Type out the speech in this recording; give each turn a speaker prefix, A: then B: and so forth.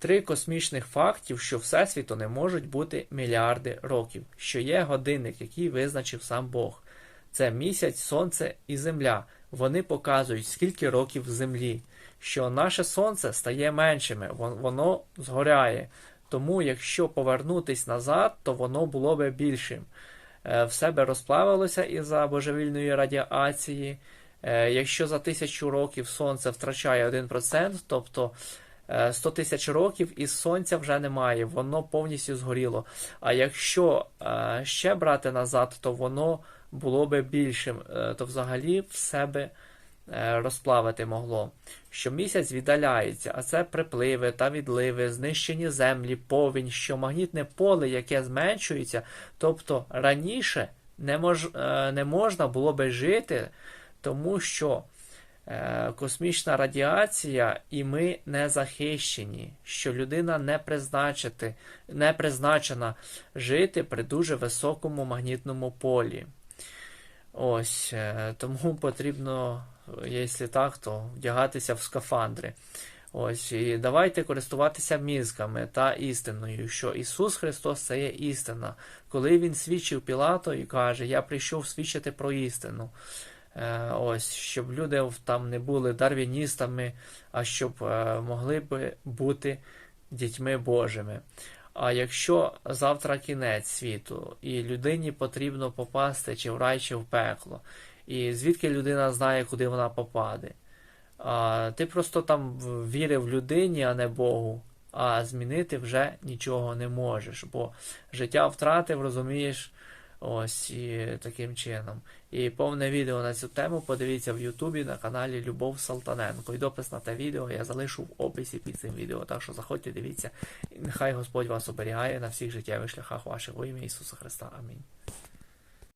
A: Три космічних фактів, що Всесвіту не можуть бути мільярди років, що є годинник, який визначив сам Бог. Це місяць, сонце і земля. Вони показують, скільки років Землі, що наше сонце стає меншими, воно згоряє. Тому, якщо повернутись назад, то воно було би більшим. Е, В себе розплавилося із-за божевільної радіації. Е, Якщо за тисячу років сонце втрачає 1%, тобто 100 тисяч років із сонця вже немає, воно повністю згоріло. А якщо е, ще брати назад, то воно було би більшим, е, то взагалі в себе е, розплавити могло. Що місяць віддаляється, а це припливи та відливи, знищені землі, повінь, що магнітне поле, яке зменшується, тобто раніше не, мож, е, не можна було би жити, тому що е, космічна радіація і ми не захищені, що людина не, не призначена жити при дуже високому магнітному полі. Ось, е, тому потрібно, е, якщо так, то вдягатися в скафандри. Ось, і давайте користуватися мізками та істиною, що Ісус Христос це є істина. Коли Він свідчив Пілато і каже, я прийшов свідчити про істину. Е, Ось, щоб люди там не були дарвіністами, а щоб е, могли б бути дітьми Божими. А якщо завтра кінець світу, і людині потрібно попасти чи в рай, чи в пекло, і звідки людина знає, куди вона попаде? А, ти просто там вірив людині, а не Богу, а змінити вже нічого не можеш, бо життя втратив, розумієш, ось і таким чином. І повне відео на цю тему подивіться в Ютубі на каналі Любов Салтаненко. І допис на те відео я залишу в описі під цим відео. Так що заходьте, дивіться. І нехай Господь вас оберігає на всіх життєвих шляхах ваших во ім'я Ісуса Христа. Амінь.